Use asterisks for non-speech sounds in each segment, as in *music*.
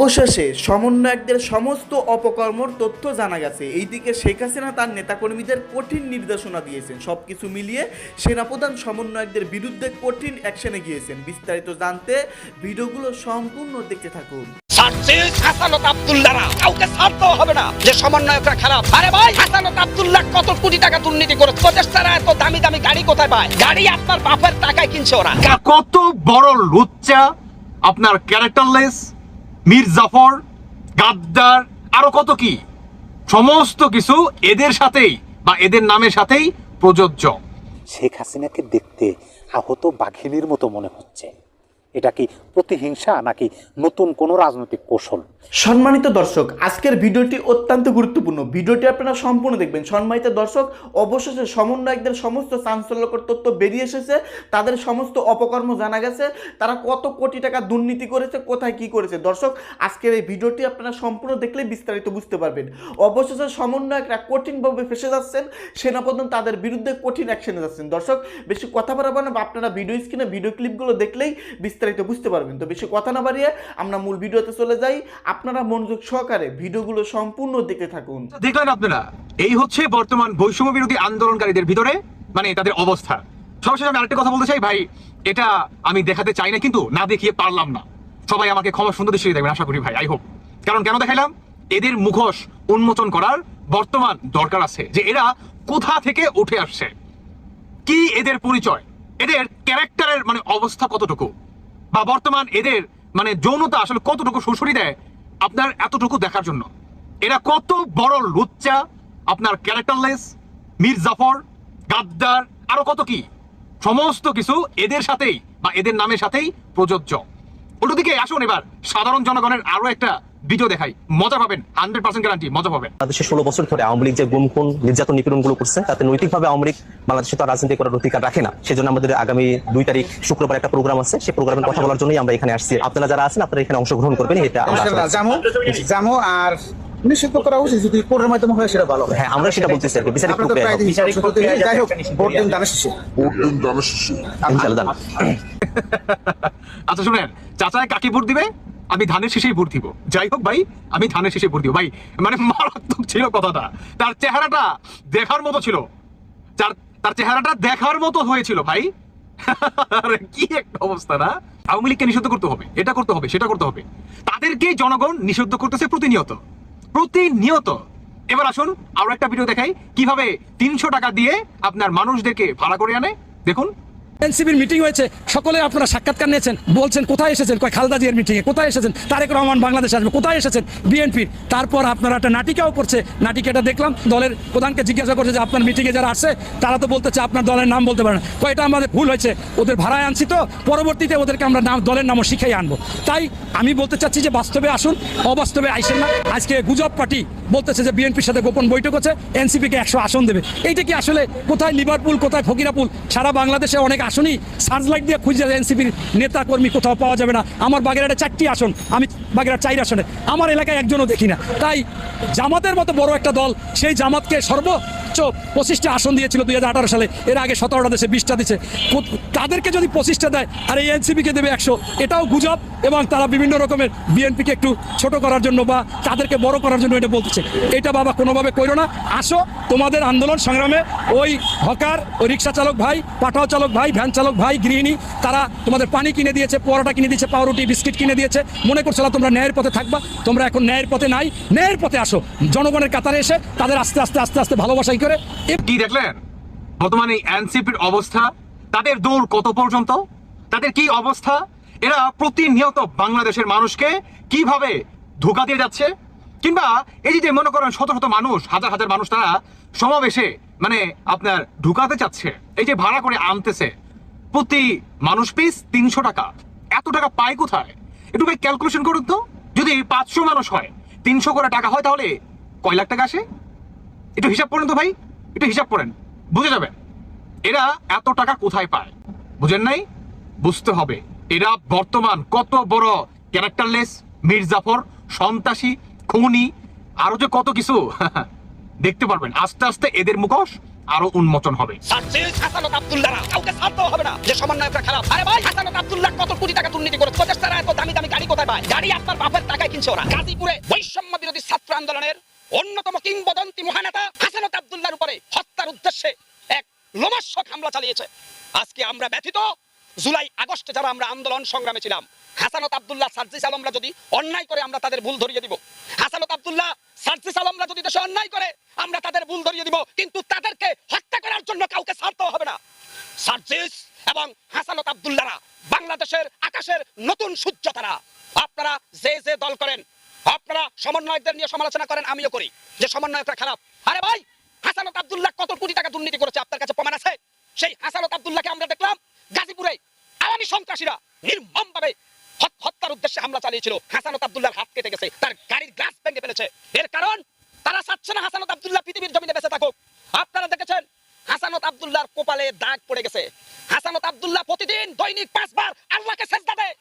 অবশেষে সমন্বয়কদের সমস্ত অপকর্মর তথ্য জানা গেছে। এইদিকে শেখ হাসিনা তার নেতাকর্মীদের কঠিন নির্দেশনা দিয়েছেন। সবকিছু মিলিয়ে সেনাপ্রধান সমন্বয়কদের বিরুদ্ধে কঠিন অ্যাকশনে গিয়েছেন। বিস্তারিত জানতে ভিডিওগুলো সম্পূর্ণ দেখতে থাকুন। কাউকে ছাড়তেও হবে না। যে সমন্বয়করা খারাপ আরে ভাই হাসানত আব্দুল্লাহ কত কোটি টাকা দুর্নীতি করে এত দামি দামি গাড়ি কোথায় পায়? গাড়ি আপনার বাপের টাকায় কিনছে ওরা। কত বড় লুচ্চা আপনার ক্যারেক্টারলেস। মীর জাফর, গাদ্দার, আরও কত কি? সমস্ত কিছু এদের সাথেই বা এদের নামের সাথেই প্রযোজ্য। শেখ হাসিনাকে দেখতে আহত বাঘিনীর মতো মনে হচ্ছে। এটা কি প্রতিহিংসা নাকি নতুন কোনো রাজনৈতিক কৌশল? সম্মানিত দর্শক, আজকের ভিডিওটি অত্যন্ত গুরুত্বপূর্ণ। ভিডিওটি আপনারা সম্পূর্ণ দেখবেন। সম্মানিত দর্শক, অবশেষে সমন্বয়কদের সমস্ত চাঞ্চল্যকর তথ্য বেরিয়ে এসেছে। তাদের সমস্ত অপকর্ম জানা গেছে। তারা কত কোটি টাকা দুর্নীতি করেছে, কোথায় কি করেছে? দর্শক, আজকের এই ভিডিওটি আপনারা সম্পূর্ণ দেখলে বিস্তারিত বুঝতে পারবেন। অবশেষে সমন্বয়করা কঠিনভাবে ফেসে যাচ্ছেন। সেনাপ্রধান তাদের বিরুদ্ধে কঠিন অ্যাকশনে যাচ্ছেন। দর্শক, বেশি কথা বাড়াবো না আপনারা ভিডিও স্ক্রিনে ভিডিও ক্লিপগুলো দেখলেই বিস্তারিত বুঝতে পারবেন। তো বেশি কথা না বাড়িয়ে আমরা মূল ভিডিওতে চলে যাই। আপনারা মনোযোগ সহকারে ভিডিওগুলো সম্পূর্ণ দেখতে থাকুন। দেখলেন আপনারা, এই হচ্ছে বর্তমান বৈষম্য বিরোধী আন্দোলনকারীদের ভিতরে মানে তাদের অবস্থা। সবশেষে আমি আরেকটা কথা বলতে চাই, ভাই, এটা আমি দেখাতে চাই না, কিন্তু না দেখিয়ে পারলাম না। সবাই আমাকে ক্ষমা সুন্দর দৃষ্টিতে দেখবেন, আশা করি, ভাই, আই হোপ। কারণ কেন দেখাইলাম? এদের মুখোশ উন্মোচন করার বর্তমান দরকার আছে যে এরা কোথা থেকে উঠে আসছে। কি এদের পরিচয়? এদের ক্যারেক্টারের মানে অবস্থা কতটুকু? বা বর্তমান এদের মানে যৌনতা আসলে কতটুকু সুসরি দেয় আপনার এতটুকু দেখার জন্য। এরা কত বড় লুচ্চা, আপনার ক্যারেক্টারলেস, মীর জাফর, গাদ্দার, আরও কত কি? সমস্ত কিছু এদের সাথেই বা এদের নামের সাথেই প্রযোজ্য। উল্টো দিকে আসুন এবার সাধারণ জনগণের আরও একটা ভিডিও দেখাই মজা পাবেন হান্ড্রেড পার্সেন্ট গ্যারান্টি মজা পাবেন। বাংলাদেশে ষোলো বছর ধরে আওয়ামী লীগ যে গুম খুন নির্যাতন নিপীড়নগুলো করছে তাতে নৈতিকভাবে আওয়ামী লীগ বাংলাদেশে তো রাজনীতি করার অধিকার রাখে না। সেজন্য আমাদের আগামী দুই তারিখ শুক্রবার একটা প্রোগ্রাম আছে সেই প্রোগ্রামের কথা বলার জন্যই আমরা এখানে আসছি। আপনারা যারা আছেন আপনারা এখানে অংশগ্রহণ করবেন এটা আমরা। জামু জামু আর নিষিদ্ধ করা উচিত যদি কোর্টের মাধ্যমে হয় সেটা ভালো হ্যাঁ আমরা সেটা বলতেছি আর কি বিচারিক প্রক্রিয়া। যাই হোক ভোট দিন দানের শেষে। আচ্ছা শুনেন চাচায় কাকে ভোট দিবে? আমি ধানের শেষেই ভোট দিব। যাই হোক ভাই, আমি ধানের শেষে ভোট দিব। ভাই মানে মারাত্মক ছিল কথাটা। তার চেহারাটা দেখার মতো ছিল। তার তার চেহারাটা দেখার মতো হয়েছিল ভাই। কি একটা অবস্থা না? আওয়ামী লীগকে নিষিদ্ধ করতে হবে। এটা করতে হবে, সেটা করতে হবে। তাদেরকে জনগণ নিষিদ্ধ করতেছে প্রতিনিয়ত। প্রতিনিয়ত। এবার আসুন, আরও একটা ভিডিও দেখাই। কীভাবে তিনশো টাকা দিয়ে আপনার মানুষদেরকে ভাড়া করে আনে? দেখুন। এনসিবির মিটিং হয়েছে, সকলে আপনারা সাক্ষাৎকার নিয়েছেন, বলছেন কোথায় এসেছেন? কয় খালদা জিয়ার মিটিং এ, কোথায় এসেছেন? তারেক রহমান বাংলাদেশ আসবে, কোথায় এসেছেন? বিএনপির। তারপর আপনারা একটা নাটিকাও করছে নাটিকাটা দেখলাম, দলের প্রধানকে জিজ্ঞাসা করছে যে আপনার মিটিংয়ে যারা আসছে, তারা তো বলতেছে আপনার দলের নাম বলতে পারে না। কয়, এটা আমাদের ভুল হয়েছে, ওদের ভাড়ায় আনছি তো, পরবর্তীতে ওদেরকে আমরা নাম, দলের নামও শিখাই আনব। তাই আমি বলতে চাচ্ছি যে বাস্তবে আসুন, অবাস্তবে আইসেন না। আজকে গুজব পার্টি বলতেছে যে বিএনপির সাথে গোপন বৈঠক হচ্ছে, এনসিপিকে একশো আসন দেবে। এইটা কি আসলে কোথায় লিভারপুল, কোথায় ফকিরাপুল? সারা বাংলাদেশে অনেক আসনই সার্চ লাইট দিয়ে খুঁজে এনসিপির নেতা কর্মী কোথাও পাওয়া যাবে না। আমার বাগেরহাটে চারটি আসন, আমি বাগেরহাট চার আসনে। আমার এলাকায় একজনও দেখি না। তাই জামাতের মতো বড় একটা দল, সেই জামাতকে সর্বোচ্চ পঁচিশটা আসন দিয়েছিল দুই হাজার আঠারো সালে। এর আগে সতেরোটা দেশে বিশটা দিচ্ছে তাদেরকে যদি পঁচিশটা দেয়, আর এই এনসিপিকে দেবে একশো। এটাও গুজব, এবং তারা বিভিন্ন রকমের বিএনপিকে একটু ছোট করার জন্য বা তাদেরকে বড় করার জন্য এটা বলতেছে। এটা বাবা কোনোভাবে কইরো না। আসো, তোমাদের আন্দোলন সংগ্রামে। ওই হকার, ওই রিক্সা চালক ভাই পাঠাও চালক ভাই ভ্যান চালক ভাই, গৃহিণী, তারা তোমাদের পানি কিনে দিয়েছে, পরোটা কিনে দিয়েছে, পাউরুটি, বিস্কিট কিনে দিয়েছে। মনে করছিল তোমরা ন্যায়ের পথে থাকবা, তোমরা এখন ন্যায়ের পথে নাই, ন্যায়ের পথে আসো। জনগণের কাতারে এসে তাদের আস্তে আস্তে আস্তে আস্তে ভালোবাসাই করে। কি দেখলেন? বর্তমানে এনসিপির অবস্থা, তাদের দৌড় কত পর্যন্ত? তাদের কি অবস্থা? এরা প্রতিনিয়ত বাংলাদেশের মানুষকে কীভাবে ধোকা দিয়ে যাচ্ছে? কিংবা এই যে মনে করেন শত শত মানুষ, হাজার হাজার মানুষ তারা সমাবেশে মানে আপনার ঢুকাতে চাচ্ছে, এই যে ভাড়া করে আনতেছে প্রতি মানুষ পিস তিনশো টাকা। এত টাকা পায় কোথায়? একটু ভাই ক্যালকুলেশন করুন তো। যদি পাঁচশো মানুষ হয়, তিনশো করে টাকা হয় তাহলে কয় লাখ টাকা আসে? একটু হিসাব করেন তো ভাই, একটু হিসাব করেন বুঝে যাবেন। এরা এত টাকা কোথায় পায়? বুঝেন নাই? বুঝতে হবে। এরা বর্তমান কত বড় ক্যারেক্টারলেস মির্জাফর সন্ত্রাসী, খুনি, আরও যে কত কিছু, *laughs* দেখতে পারবেন। আস্তে আস্তে এদের মুখোশ আরও উন্মোচন হবে। কোথায় গাড়ি বাপের কিনছে ওরা। বৈষম্য বিরোধী ছাত্র আন্দোলনের অন্যতম কিংবদন্তি আব্দুল্লাহর হত্যার উদ্দেশ্যে এক হামলা চালিয়েছে। আজকে আমরা ব্যথিত। জুলাই আগস্টে যারা আমরা আন্দোলন সংগ্রামে ছিলাম হাসানত আব্দুল্লাহ সার্জিস আলমরা যদি অন্যায় করে, আমরা তাদের ভুল ধরিয়ে দিব। হাসানত আব্দুল্লাহ সার্জিস আলমরা যদি দেশে অন্যায় করে, আমরা তাদের ভুল ধরিয়ে দিব। কিন্তু তাদেরকে হত্যা করার জন্য কাউকে ছাড়তেও হবে না। সার্জিস এবং হাসানত আব্দুল্লাহরা বাংলাদেশের আকাশের নতুন সূর্য তারা। আপনারা যে যে দল করেন, আপনারা সমন্বয়কদের নিয়ে সমালোচনা করেন, আমিও করি। যে সমন্বয়করা খারাপ, আরে ভাই, হাসানত আব্দুল্লাহ কত কোটি টাকা দুর্নীতি করেছে, আপনার কাছে প্রমাণ আছে? সেই হাসানত আব্দুল্লাহকে আমরা দেখলাম গাজীপুরে। আওয়ামী সন্ত্রাসীরা নির্মমভাবে হত্যার উদ্দেশ্যে হামলা চালিয়েছিল। হাসানত আব্দুল্লাহর হাত কেটে গেছে। তার গাড়ির গ্লাস ভেঙে ফেলেছে এর কারণ তারা চাচ্ছে না হাসানত আব্দুল্লাহ পৃথিবীর জমিনে বেঁচে থাকুক আপনারা দেখেছেন হাসানত আব্দুল্লাহর কপালে দাগ পড়ে গেছে হাসানত আব্দুল্লাহ প্রতিদিন দৈনিক পাঁচবার আল্লাহকে সেজদা দেয়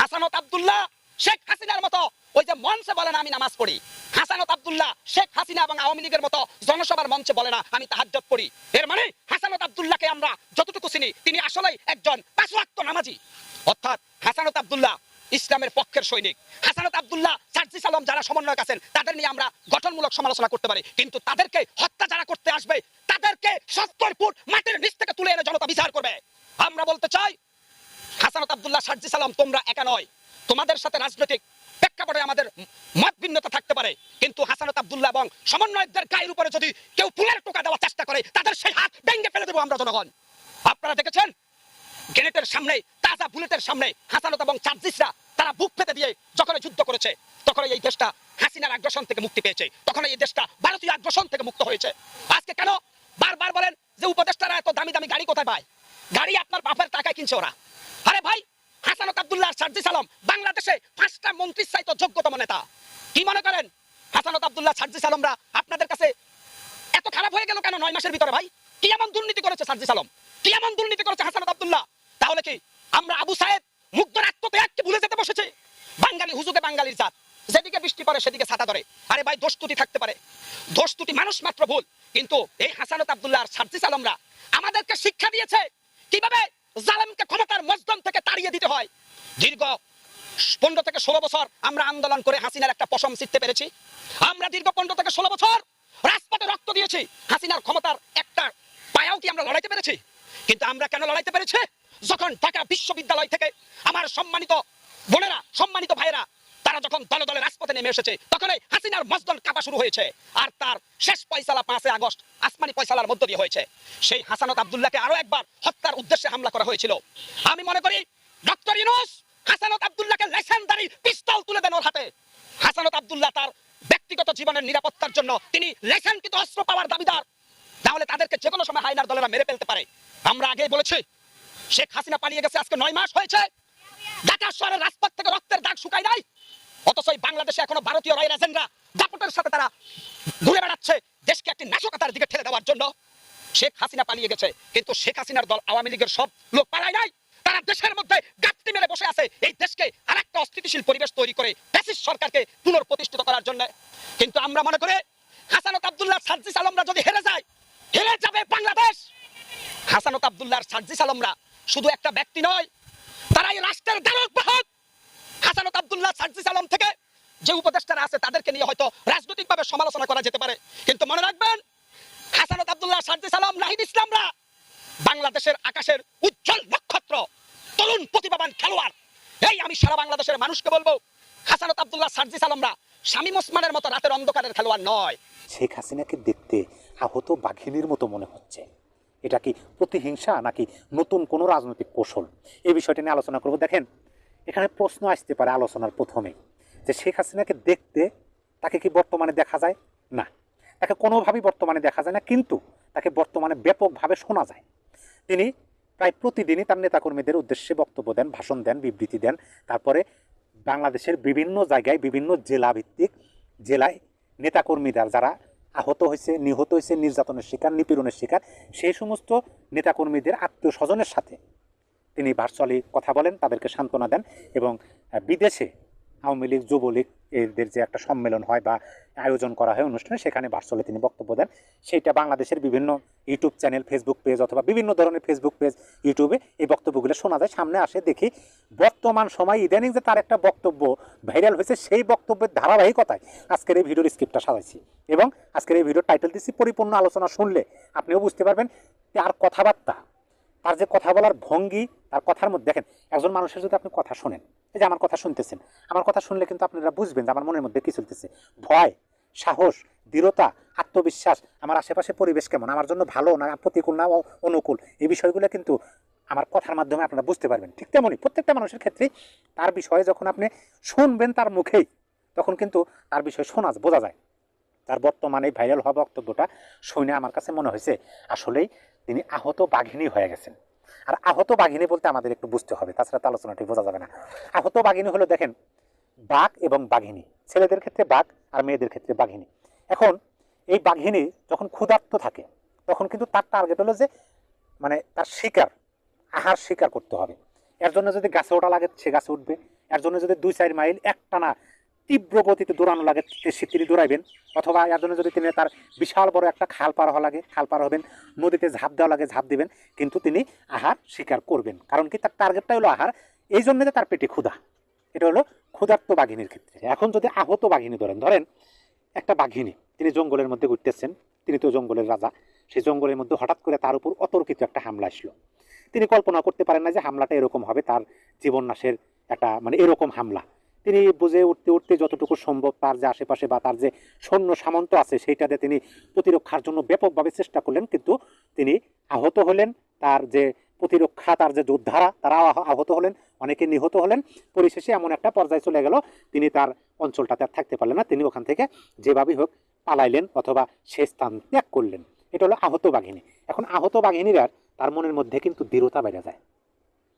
হাসানত আব্দুল্লাহ শেখ হাসিনার মতো ওই যে মঞ্চে বলে না আমি নামাজ পড়ি হাসানত আব্দুল্লাহ শেখ হাসিনা এবং আওয়ামী লীগের মতো জনসভার মঞ্চে বলে না আমি তাহাজ্জত পড়ি এর মানে হাসানত আব্দুল্লাহকে আমরা যতটুকু চিনি তিনি আসলেই একজন পাঁচ ওয়াক্ত নামাজি অর্থাৎ হাসানত আব্দুল্লাহ ইসলামের পক্ষের সৈনিক। হাসানত আব্দুল্লাহ, সার্জিস আলম যারা সমন্বয়ক আছেন, তাদের নিয়ে আমরা গঠনমূলক সমালোচনা করতে পারি। কিন্তু তাদেরকে হত্যা যারা করতে আসবে, তাদেরকে সত্তর ফুট মাটির নিচ থেকে তুলে এনে জনতা বিচার করবে। আমরা বলতে চাই, হাসানত আব্দুল্লাহ সার্জি সালাম তোমরা একা নয়। তোমাদের সাথে রাজনৈতিক প্রেক্ষাপটে আমাদের মত ভিন্নতা থাকতে পারে। কিন্তু হাসানত আবদুল্লাহ এবং সমন্বয়কদের গায়ের উপরে যদি কেউ ফুলের টোকা দেওয়ার চেষ্টা করে, তাদের সেই হাত ভেঙে ফেলে দেবো আমরা জনগণ। আপনারা দেখেছেন? গ্রেনেটের সামনে, তাজা বুলেটের সামনে হাসানত এবং চার্জিসরা তারা বুক পেতে দিয়ে যখন যুদ্ধ করেছে তখন এই দেশটা হাসিনার আগ্রাসন থেকে মুক্তি পেয়েছে তখন এই দেশটা ভারতীয় আগ্রাসন থেকে মুক্ত হয়েছে। আজকে কেন বারবার বলেন যে উপদেষ্টারা এত দামি দামি গাড়ি কোথায় পায়? গাড়ি আপনার বাপের টাকায় কিনছে ওরা। আরে ভাই, হাসানত আব্দুল্লাহ সার্জি সালাম বাংলাদেশে পাঁচটা মন্ত্রীর চাইতো যোগ্যতম নেতা। কি মনে করেন হাসানত আবদুল্লাহ সার্জি সালামরা আপনাদের কাছে এত খারাপ হয়ে গেল কেন নয় মাসের ভিতরে ভাই? কি এমন দুর্নীতি করেছে সার্জি সালাম কি এমন দুর্নীতি করেছে হাসানত আব্দুল্লাহ? তাহলে কি? আমরা আবু সাহেব মুগ্ধ আত্মত্যাগকে ভুলে যেতে বসেছে? বাঙালি হুজুকে বাঙালির জাত। যেদিকে বৃষ্টি পড়ে, সেদিকে ছাতা ধরে। আরে ভাই, দোষ ত্রুটি থাকতে পারে। দোষ ত্রুটি মানুষ মাত্র ভুল। কিন্তু এই হাসানত আবদুল্লাহ আর সার্জিস আলমরা আমাদেরকে শিক্ষা দিয়েছে কীভাবে জালেমকে ক্ষমতার মজদম থেকে তাড়িয়ে দিতে হয়। দীর্ঘ পনেরো থেকে ষোলো বছর আমরা আন্দোলন করে হাসিনার একটা পশম শিখতে পেরেছি। আমরা দীর্ঘ পনেরো থেকে ষোলো বছর রাজপথে রক্ত দিয়েছি। হাসিনার ক্ষমতার একটা পায়াও কি আমরা লড়াইতে পেরেছি? কিন্তু আমরা কেন লড়াইতে পেরেছি? যখন ঢাকা বিশ্ববিদ্যালয় থেকে আমার সম্মানিত বোনেরা, সম্মানিত ভাইয়েরা, তারা যখন দলে দলে রাজপথে নেমে এসেছে, তখন এই হাসিনার মজদল কাপা শুরু হয়েছে। আর তার শেষ পয়সালা পাঁচে আগস্ট আসমানি পয়সালার মধ্য দিয়ে হয়েছে। সেই হাসানত আব্দুল্লাহকে আরও একবার হত্যার উদ্দেশ্যে হামলা করা হয়েছিল। আমি মনে করি, ডক্টর ইউনুস, হাসানত আব্দুল্লাহকে লেসেন্ডারি পিস্তল তুলে দেন ওর হাতে। হাসানত আব্দুল্লাহ তার ব্যক্তিগত জীবনের নিরাপত্তার জন্য তিনি লেসেনকৃত অস্ত্র পাওয়ার দাবিদার। তাহলে তাদেরকে যে কোনো সময় হাইনার দলেরা মেরে ফেলতে পারে। আমরা আগেই বলেছি শেখ হাসিনা পালিয়ে গেছে, আজকে নয় মাস হয়েছে। ঢাকা রাজপথ থেকে রক্তের দাগ শুকায় নাই। অথচ বাংলাদেশে এখনও ভারতীয় রয়েল এজেন্টরা দাপটের সাথে তারা ঘুরে বেড়াচ্ছে দেশকে একটি নাশকতার দিকে ঠেলে দেওয়ার জন্য। শেখ হাসিনা পালিয়ে গেছে, কিন্তু শেখ হাসিনার দল আওয়ামী লীগের সব লোক পালায় নাই। তারা দেশের মধ্যে গাপটি মেরে বসে আছে। এই দেশকে আরেকটা অস্থিতিশীল পরিবেশ তৈরি করে ফ্যাসিস্ট সরকারকে পুনর্প্রতিষ্ঠিত করার জন্য। কিন্তু আমরা মনে করি হাসানত আব্দুল্লাহ সার্জিস আলমরা যদি হেরে যায়, হেরে যাবে বাংলাদেশ। হাসানত আবদুল্লাহ সার্জিস আলমরা শুধু একটা ব্যক্তি নয় তারা এই রাষ্ট্রের ধারক বাহক হাসানত আব্দুল্লাহ সার্জিস আলম থেকে যে উপদেষ্টারা আছে, তাদেরকে নিয়ে হয়তো রাজনৈতিকভাবে সমালোচনা করা যেতে পারে। কিন্তু মনে রাখবেন হাসানত আব্দুল্লাহ সার্জিস আলম, নাহিদ ইসলামরা বাংলাদেশের আকাশের উজ্জ্বল নক্ষত্র, তরুণ প্রতিভাবান খেলোয়াড়। এই আমি সারা বাংলাদেশের মানুষকে বলব হাসানত আব্দুল্লাহ সার্জিস আলমরা শামীম ওসমানের মতো রাতের অন্ধকারের খেলোয়াড় নয়। শেখ হাসিনাকে দেখতে আহত বাঘিনীর মতো মনে হচ্ছে। এটা কি প্রতিহিংসা নাকি নতুন কোনো রাজনৈতিক কৌশল? এই বিষয়টি নিয়ে আলোচনা করব। দেখেন, এখানে প্রশ্ন আসতে পারে আলোচনার প্রথমে যে শেখ হাসিনাকে দেখতে তাকে কি বর্তমানে দেখা যায়? না। তাকে কোনোভাবেই বর্তমানে দেখা যায় না, কিন্তু তাকে বর্তমানে ব্যাপকভাবে শোনা যায়। তিনি প্রায় প্রতিদিনই তার নেতাকর্মীদের উদ্দেশ্যে বক্তব্য দেন, ভাষণ দেন, বিবৃতি দেন। তারপরে বাংলাদেশের বিভিন্ন জায়গায় বিভিন্ন জেলা ভিত্তিক জেলায় নেতাকর্মীরা যারা আহত হয়েছে, নিহত হয়েছে, নির্যাতনের শিকার, নিপীড়নের শিকার। সেই সমস্ত নেতাকর্মীদের আত্মীয় স্বজনের সাথে তিনি ভার্চুয়ালি কথা বলেন, তাদেরকে সান্ত্বনা দেন এবং বিদেশে আওয়ামী লীগ, যুবলীগ এদের যে একটা সম্মেলন হয় বা আয়োজন করা হয় অনুষ্ঠানে, সেখানে ভার্চুয়ালি তিনি বক্তব্য দেন। সেইটা বাংলাদেশের বিভিন্ন ইউটিউব চ্যানেল ফেসবুক পেজ অথবা বিভিন্ন ধরনের ফেসবুক পেজ ইউটিউবে এই বক্তব্যগুলো শোনা যায়। সামনে আসে দেখি, বর্তমান সময় ইদানিং যে তার একটা বক্তব্য ভাইরাল হয়েছে, সেই বক্তব্যের ধারাবাহিকতায় আজকের এই ভিডিওর স্ক্রিপ্টটা সাজাইছি এবং আজকের এই ভিডিওর টাইটেল দিচ্ছি পরিপূর্ণ আলোচনা শুনলে। আপনিও বুঝতে পারবেন, তার কথাবার্তা তার যে কথা বলার ভঙ্গি, তার কথার মধ্যে, দেখেন, একজন মানুষের যদি আপনি কথা শোনেন, এই যে আমার কথা শুনতেছেন, আমার কথা শুনলে কিন্তু আপনারা বুঝবেন যে আমার মনের মধ্যে কি চলতেছে। ভয়, সাহস, দৃঢ়তা, আত্মবিশ্বাস, আমার আশেপাশে পরিবেশ কেমন, আমার জন্য ভালো না প্রতিকূল না অনুকূল, এই বিষয়গুলো কিন্তু আমার কথার মাধ্যমে আপনারা বুঝতে পারবেন। ঠিক তেমনই প্রত্যেকটা মানুষের ক্ষেত্রেই তার বিষয়ে যখন আপনি শুনবেন তার মুখেই, তখন কিন্তু তার বিষয়ে শোনা বোঝা যায়। তার বর্তমানে ভাইরাল হওয়া বক্তব্যটা শুনে আমার কাছে মনে হয়েছে, আসলেই তিনি আহত বাঘিনী হয়ে গেছেন। আর আহত বাঘিনী বলতে আমাদের একটু বুঝতে হবে, তাছাড়া তো আলোচনাটি বোঝা যাবে না। আহত বাঘিনী হলো দেখেন, বাঘ এবং বাঘিনী, ছেলেদের ক্ষেত্রে বাঘ আর মেয়েদের ক্ষেত্রে বাঘিনী। এখন এই বাঘিনী যখন ক্ষুধার্ত থাকে, তখন কিন্তু তার টার্গেট হলো যে মানে তার শিকার, আহার শিকার করতে হবে। এর জন্য যদি গাছে ওঠা লাগে, সে গাছে উঠবে। এর জন্য যদি দুই চার মাইল একটানা তীব্র গতিতে দৌড়ানো লাগে তিনি দৌড়াইবেন। অথবা এর জন্য যদি তিনি তার বিশাল বড় একটা খাল পার হওয়া লাগে, খাল পার হবেন, নদীতে ঝাঁপ দেওয়া লাগে, ঝাঁপ দিবেন, কিন্তু তিনি আহার স্বীকার করবেন। কারণ কি তার টার্গেটটা হলো আহার। এই জন্য যে তার পেটে ক্ষুধা, এটা হলো ক্ষুধার্ত বাঘিনীর ক্ষেত্রে। এখন যদি আহত বাঘিনী ধরেন ধরেন একটা বাঘিনী, তিনি জঙ্গলের মধ্যে ঘুরতেছেন, তিনি তো জঙ্গলের রাজা, সেই জঙ্গলের মধ্যে হঠাৎ করে তার উপর অতর্কিত একটা হামলা আসলো। তিনি কল্পনা করতে পারেন না যে হামলাটা এরকম হবে, তার জীবন নাশের একটা মানে এরকম হামলা। তিনি বুঝে উঠতে উঠতে যতটুকু সম্ভব তার যে আশেপাশে বা তার যে সৈন্য সামন্ত আছে, সেইটাতে তিনি প্রতিরক্ষার জন্য ব্যাপকভাবে চেষ্টা করলেন। কিন্তু তিনি আহত হলেন, তার যে প্রতিরক্ষা, তার যে যোদ্ধারা তারা আহ- আহত হলেন, অনেকে নিহত হলেন। পরিশেষে এমন একটা পর্যায়ে চলে গেল, তিনি তার অঞ্চলটাতে আর থাকতে পারলেন না। তিনি ওখান থেকে যেভাবেই হোক পালাইলেন অথবা সে স্থান ত্যাগ করলেন। এটা হলো আহত বাঘিনী এখন আহত বাঘিনীরা তার মনের মধ্যে কিন্তু দৃঢ়তা বেড়ে যায়,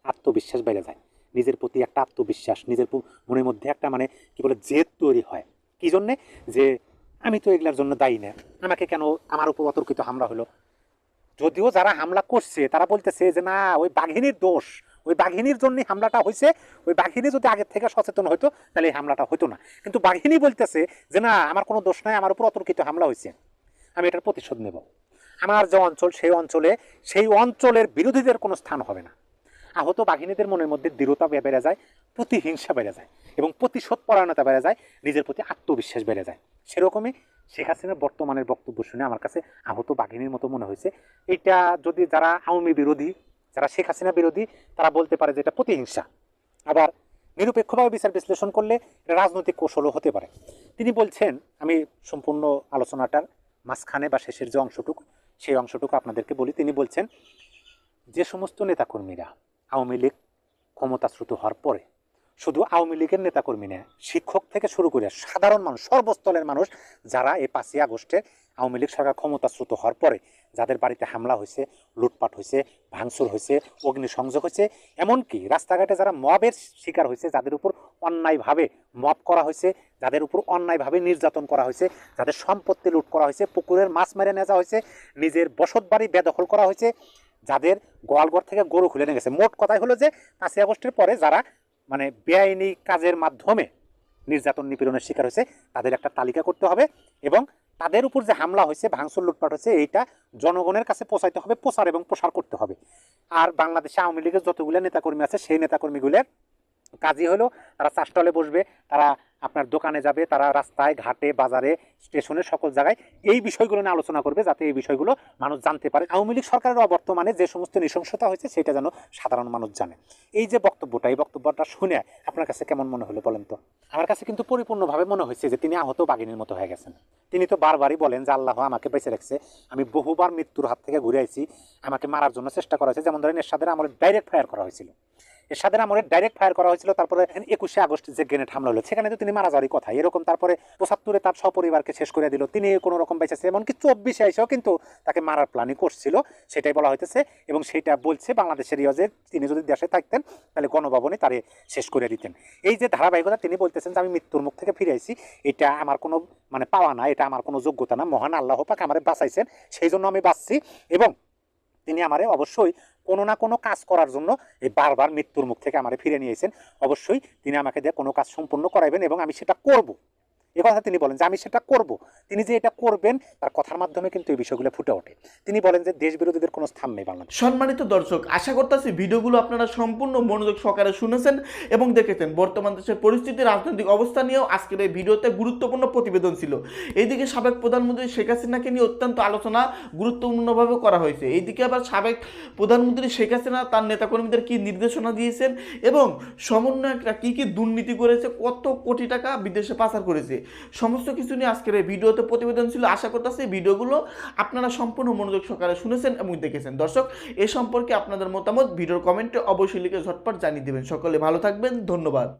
আত্মবিশ্বাস বেড়ে যায়। নিজের প্রতি একটা আত্মবিশ্বাস, নিজের মনের মধ্যে একটা মানে কি বলে জেদ তৈরি হয়। কি জন্যে? যে আমি তো এগুলার জন্য দায়ী না। আমাকে কেন আমার উপর অতর্কিত হামলা হলো? যদিও যারা হামলা করছে, তারা বলতেছে যে, না, ওই বাঘিনীর দোষ। ওই বাঘিনীর জন্যই হামলাটা হয়েছে। ওই বাঘিনী যদি আগের থেকে সচেতন হতো তাহলে এই হামলাটা হতো না। কিন্তু বাঘিনী বলতেছে যে, না, আমার কোনো দোষ নাই, আমার উপর অতর্কিত হামলা হয়েছে। আমি এটার প্রতিশোধ নেব। আমার যে অঞ্চল, সেই অঞ্চলে, সেই অঞ্চলের বিরোধীদের কোনো স্থান হবে না। আহত বাঘিনীদের মনের মধ্যে দৃঢ়তা বেড়ে যায়, প্রতিহিংসা বেড়ে যায় এবং প্রতিশোধ পরায়ণতা বেড়ে যায়, নিজের প্রতি আত্মবিশ্বাস বেড়ে যায়। সেরকমই শেখ হাসিনার বর্তমানের বক্তব্য শুনে আমার কাছে আহত বাঘিনীর মতো মনে হয়েছে। এটা যদি যারা আওয়ামী বিরোধী, যারা শেখ হাসিনা বিরোধী, তারা বলতে পারে যে এটা প্রতিহিংসা। আবার নিরপেক্ষভাবে বিচার বিশ্লেষণ করলে এটা রাজনৈতিক কৌশলও হতে পারে। তিনি বলছেন, আমি সম্পূর্ণ আলোচনাটার মাঝখানে বা শেষের যে অংশটুকু, সেই অংশটুকু আপনাদেরকে বলি। তিনি বলছেন, যে সমস্ত নেতাকর্মীরা আওয়ামী লীগ ক্ষমতাচ্যুত হওয়ার পরে শুধু আওয়ামী লীগের নেতাকর্মী না শিক্ষক থেকে শুরু করে সাধারণ মানুষ, সর্বস্তরের মানুষ যারা এই পাঁচই আগস্টে আওয়ামী লীগ সরকার ক্ষমতাচ্যুত হওয়ার পরে যাদের বাড়িতে হামলা হয়েছে, লুটপাট হয়েছে, ভাঙচুর হয়েছে, অগ্নিসংযোগ হয়েছে, এমনকি রাস্তাঘাটে যারা মবের শিকার হয়েছে, যাদের উপর অন্যায়ভাবে মব করা হয়েছে, যাদের উপর অন্যায়ভাবে নির্যাতন করা হয়েছে, যাদের সম্পত্তি লুট করা হয়েছে, পুকুরের মাছ মেরে নেওয়া হয়েছে, নিজের বসত বাড়ি বেদখল করা হয়েছে যাদের গোয়ালঘর থেকে গরু খুলে নিয়ে গেছে। মোট কথাই হলো যে পাঁচই আগস্টের পরে যারা মানে বেআইনি কাজের মাধ্যমে নির্যাতন নিপীড়নের শিকার হয়েছে, তাদের একটা তালিকা করতে হবে এবং তাদের উপর যে হামলা হয়েছে, ভাঙচুর, লুটপাট হয়েছে, এইটা জনগণের কাছে পৌঁছাইতে হবে, প্রচার এবং প্রসার করতে হবে। আর বাংলাদেশে আওয়ামী লীগের যতগুলো নেতাকর্মী আছে, সেই নেতাকর্মীগুলোর কাজই হলো, তারা চাষটলে বসবে, তারা আপনার দোকানে যাবে, তারা রাস্তায়, ঘাটে, বাজারে, স্টেশনে, সকল জায়গায় এই বিষয়গুলো নিয়ে আলোচনা করবে, যাতে এই বিষয়গুলো মানুষ জানতে পারে। আওয়ামী লীগ সরকারের অবর্তমানে যে সমস্ত নৃশংসতা হয়েছে, সেটা যেন সাধারণ মানুষ জানে। এই যে বক্তব্যটা, এই বক্তব্যটা শুনে আপনার কাছে কেমন মনে হলো বলেন তো? আমার কাছে কিন্তু পরিপূর্ণভাবে মনে হয়েছে যে তিনি আহত বাঘিনীর মতো হয়ে গেছেন। তিনি তো বারবারই বলেন যে আল্লাহ আমাকে বেঁচে রাখছে। আমি বহুবার মৃত্যুর হাত থেকে ঘুরে আইছি। আমাকে মারার জন্য চেষ্টা করা হয়েছে। যেমন ধরেন এরশাদের আমলে ডাইরেক্ট ফায়ার করা হয়েছিল। এরশাদের আমলে ডাইরেক্ট ফায়ার করা হয়েছিল, তারপরে একুশে আগস্ট যে গ্রেনেড হামলা হলো, সেখানে তো তিনি মারা যাওয়ারই কথা। এরকম তারপরে পঁচাত্তরে তার সপরিবারকে শেষ করে দিল। তিনি কোনো রকম বেঁচেছে, এমনকি চব্বিশে এসেও কিন্তু তাকে মারার প্ল্যানই করছিল, সেটাই বলা হইতেছে। এবং সেটা বলছে বাংলাদেশের ইয়ে তিনি যদি দেশে থাকতেন, তাহলে গণভবনে তারে শেষ করে দিতেন। এই যে ধারাবাহিকতা তিনি বলতেছেন যে, আমি মৃত্যুর মুখ থেকে ফিরে আইছি। এটা আমার কোনো মানে পাওয়া না, এটা আমার কোনো যোগ্যতা না। মহান আল্লাহ পাক আমারে বাঁচাইছেন সেই জন্য আমি বাঁচছি। এবং তিনি আমারে অবশ্যই কোনো না কোনো কাজ করার জন্য এই বারবার মৃত্যুর মুখ থেকে আমারে ফিরে নিয়েছেন অবশ্যই তিনি আমাকে দিয়ে কোনো কাজ সম্পূর্ণ করাইবেন এবং আমি সেটা করব। কথা তিনি বলেন যে, আমি সেটা করব। তিনি যে এটা করবেন, তার কথার মাধ্যমে কিন্তু এই বিষয়গুলো ফুটে ওঠে। তিনি বলেন যে দেশ বিরোধীদের কোনো স্থান নেই বাংলাদেশ। সম্মানিত দর্শক, আশা করতেছি ভিডিওগুলো আপনারা সম্পূর্ণ মনোযোগ সহকারে শুনেছেন এবং দেখেছেন। বর্তমান দেশের পরিস্থিতি, রাজনৈতিক অবস্থা নিয়েও আজকের এই ভিডিওতে গুরুত্বপূর্ণ প্রতিবেদন ছিল। এইদিকে সাবেক প্রধানমন্ত্রী শেখ হাসিনাকে নিয়ে অত্যন্ত আলোচনা গুরুত্বপূর্ণভাবে করা হয়েছে। এইদিকে আবার সাবেক প্রধানমন্ত্রী শেখ হাসিনা তার নেতাকর্মীদের কি নির্দেশনা দিয়েছেন এবং সমন্বয়করা কি কি দুর্নীতি করেছে, কত কোটি টাকা বিদেশে পাচার করেছে? সমস্ত কিছু নিয়ে আজকের এই ভিডিওতে প্রতিবেদন ছিল। আশা করতেছি ভিডিওগুলো আপনারা সম্পূর্ণ মনোযোগ সহকারে শুনেছেন এবং দেখেছেন। দর্শক, এ সম্পর্কে আপনাদের মতামত, ভিডিওর কমেন্টে অবশ্যই লিখে ঝটপট জানিয়ে দেবেন। সকলে ভালো থাকবেন, ধন্যবাদ।